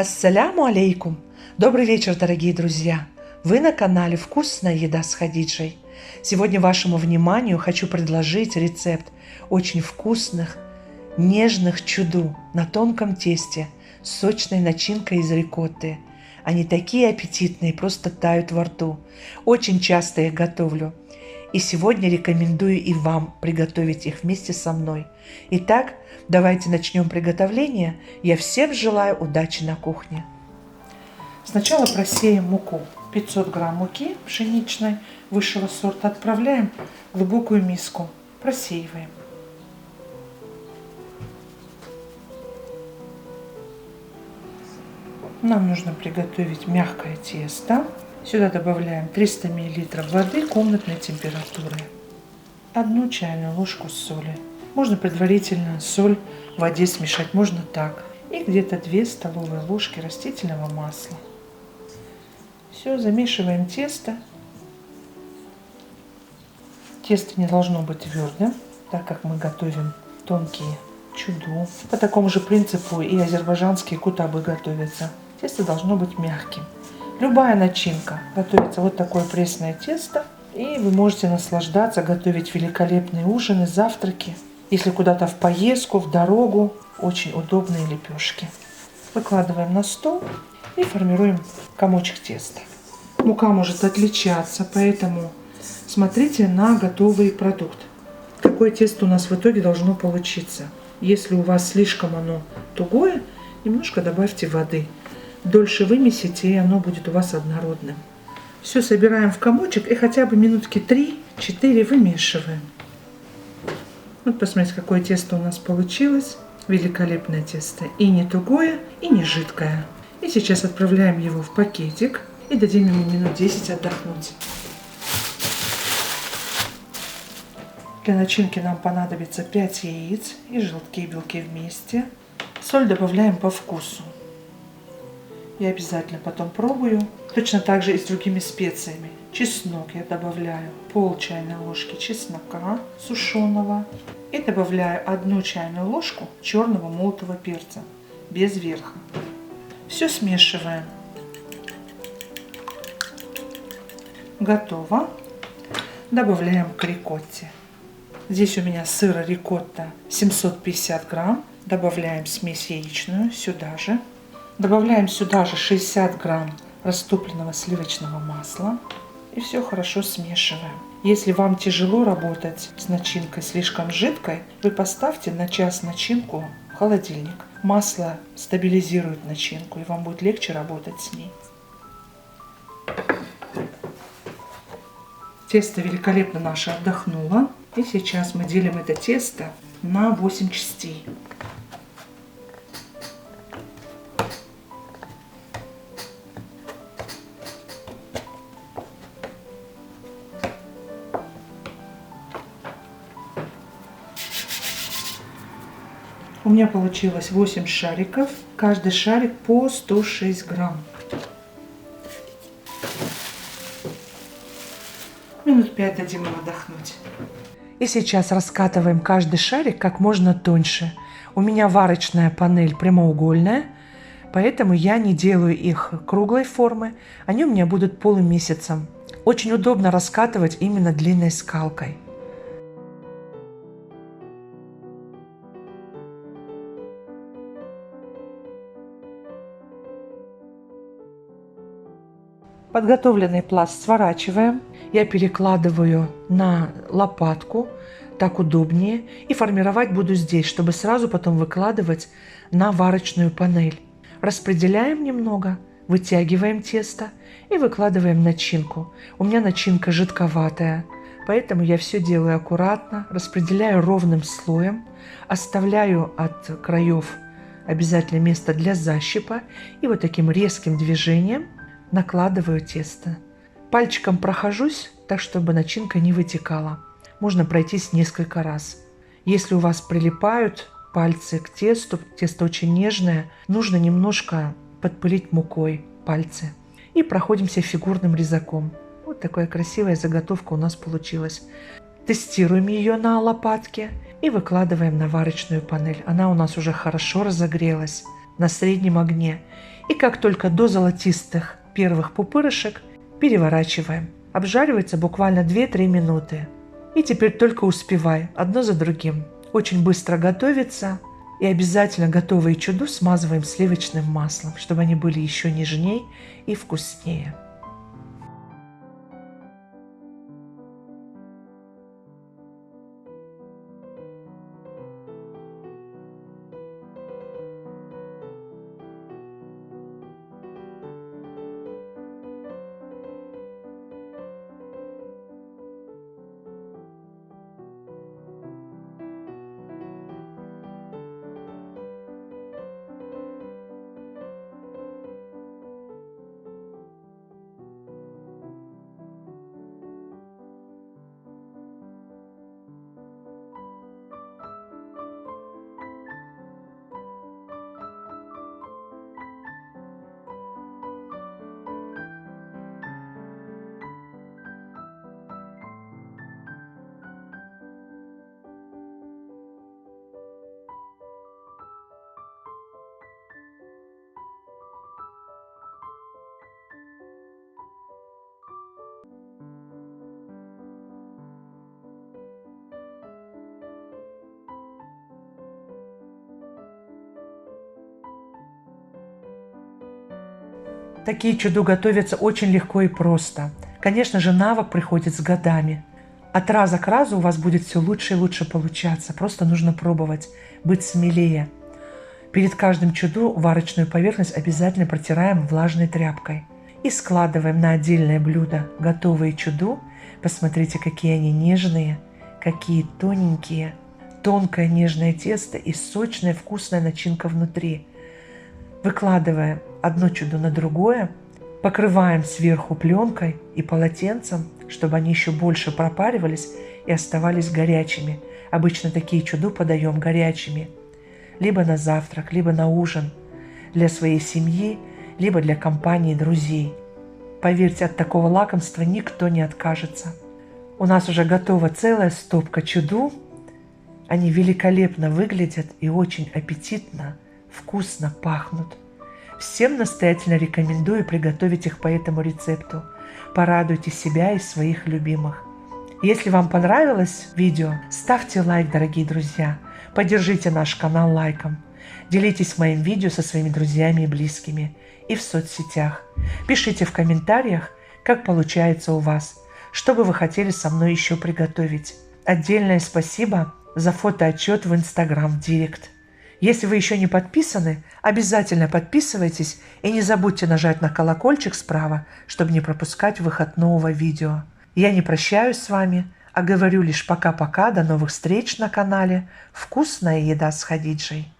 Ассаляму алейкум! Добрый вечер, дорогие друзья! Вы на канале «Вкусная еда с Хадиджей». Сегодня вашему вниманию хочу предложить рецепт очень вкусных, нежных чуду на тонком тесте с сочной начинкой из рикотты. Они такие аппетитные, просто тают во рту. Очень часто их готовлю. И сегодня рекомендую и вам приготовить их вместе со мной. Итак, давайте начнем приготовление. Я всем желаю удачи на кухне. Сначала просеем муку. 500 грамм муки пшеничной высшего сорта отправляем в глубокую миску. Просеиваем. Нам нужно приготовить мягкое тесто. Сюда добавляем 300 мл воды комнатной температуры. Одну чайную ложку соли. Можно предварительно соль в воде смешать, можно так. И где-то 2 столовые ложки растительного масла. Все, замешиваем тесто. Тесто не должно быть твердым, так как мы готовим тонкие чуду. По такому же принципу и азербайджанские кутабы готовятся. Тесто должно быть мягким. Любая начинка готовится вот такое пресное тесто. И вы можете наслаждаться, готовить великолепные ужины, завтраки. Если куда-то в поездку, в дорогу, очень удобные лепешки. Выкладываем на стол и формируем комочек теста. Мука может отличаться, поэтому смотрите на готовый продукт. Какое тесто у нас в итоге должно получиться. Если у вас слишком оно тугое, немножко добавьте воды дольше вымесите, и оно будет у вас однородным. Все собираем в комочек и хотя бы минутки 3-4 вымешиваем. Вот посмотрите, какое тесто у нас получилось. Великолепное тесто. И не тугое, и не жидкое. И сейчас отправляем его в пакетик и дадим ему минут 10 отдохнуть. Для начинки нам понадобится 5 яиц и желтки и белки вместе. Соль добавляем по вкусу. Я обязательно потом пробую. Точно так же и с другими специями. Чеснок я добавляю пол чайной ложки чеснока сушеного. И добавляю одну чайную ложку черного молотого перца без верха. Все смешиваем. Готово. Добавляем к рикотте. Здесь у меня сыра рикотта 750 грамм. Добавляем смесь яичную сюда же. Добавляем сюда же 60 грамм растопленного сливочного масла и все хорошо смешиваем. Если вам тяжело работать с начинкой слишком жидкой, вы поставьте на час начинку в холодильник. Масло стабилизирует начинку и вам будет легче работать с ней. Тесто великолепно наше отдохнуло. И сейчас мы делим это тесто на 8 частей. У меня получилось 8 шариков. Каждый шарик по 106 грамм. Минут 5 дадим им отдохнуть. И сейчас раскатываем каждый шарик как можно тоньше. У меня варочная панель прямоугольная, поэтому я не делаю их круглой формы. Они у меня будут полумесяцем. Очень удобно раскатывать именно длинной скалкой. Подготовленный пласт сворачиваем. Я перекладываю на лопатку, так удобнее. И формировать буду здесь, чтобы сразу потом выкладывать на варочную панель. Распределяем немного, вытягиваем тесто и выкладываем начинку. У меня начинка жидковатая, поэтому я все делаю аккуратно, распределяю ровным слоем, оставляю от краев обязательно место для защипа и вот таким резким движением – накладываю тесто. Пальчиком прохожусь, так чтобы начинка не вытекала. Можно пройтись несколько раз. Если у вас прилипают пальцы к тесту, тесто очень нежное, нужно немножко подпылить мукой пальцы. И проходимся фигурным резаком. Вот такая красивая заготовка у нас получилась. Тестируем ее на лопатке и выкладываем на варочную панель. Она у нас уже хорошо разогрелась на среднем огне. И как только до золотистых первых пупырышек переворачиваем. Обжаривается буквально 2-3 минуты. И теперь только успевай, одно за другим. Очень быстро готовится. И обязательно готовые чуду смазываем сливочным маслом, чтобы они были еще нежнее и вкуснее. Такие чуду готовятся очень легко и просто. Конечно же, навык приходит с годами. От раза к разу у вас будет все лучше и лучше получаться. Просто нужно пробовать, быть смелее. Перед каждым чуду варочную поверхность обязательно протираем влажной тряпкой. И складываем на отдельное блюдо готовые чуду. Посмотрите, какие они нежные, какие тоненькие. Тонкое нежное тесто и сочная вкусная начинка внутри. Выкладывая одно чудо на другое, покрываем сверху пленкой и полотенцем, чтобы они еще больше пропаривались и оставались горячими. Обычно такие чуду подаем горячими. Либо на завтрак, либо на ужин. Для своей семьи, либо для компании друзей. Поверьте, от такого лакомства никто не откажется. У нас уже готова целая стопка чуду. Они великолепно выглядят и очень аппетитно, вкусно пахнут. Всем настоятельно рекомендую приготовить их по этому рецепту. Порадуйте себя и своих любимых. Если вам понравилось видео, ставьте лайк, дорогие друзья. Поддержите наш канал лайком. Делитесь моим видео со своими друзьями и близкими и в соцсетях. Пишите в комментариях, как получается у вас, что бы вы хотели со мной еще приготовить. Отдельное спасибо за фотоотчет в Инстаграм Директ. Если вы еще не подписаны, обязательно подписывайтесь и не забудьте нажать на колокольчик справа, чтобы не пропускать выход нового видео. Я не прощаюсь с вами, а говорю лишь пока-пока, до новых встреч на канале «Вкусная еда с Хадиджей».